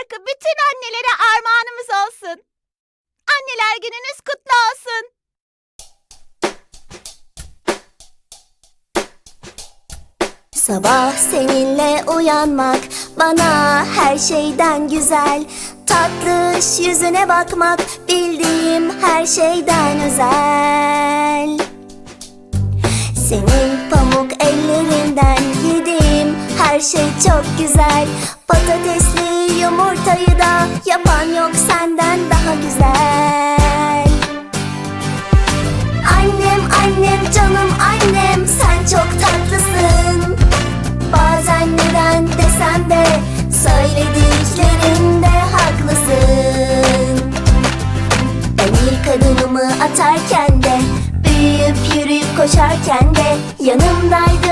şarkı bütün annelere armağanımız olsun. Anneler gününüz kutlu olsun. Sabah seninle uyanmak bana her şeyden güzel Tatlış yüzüne bakmak bildiğim her şeyden özel Senin pamuk ellerinden yediğim her şey çok güzel Patatesli yumurtayı da Yapan yok senden daha güzel. Annem annem canım annem sen çok tatlısın. Bazen neden desem de söylediklerinde haklısın. Ben ilk adımımı atarken de Büyüyüp yürüyüp koşarken de yanımdaydın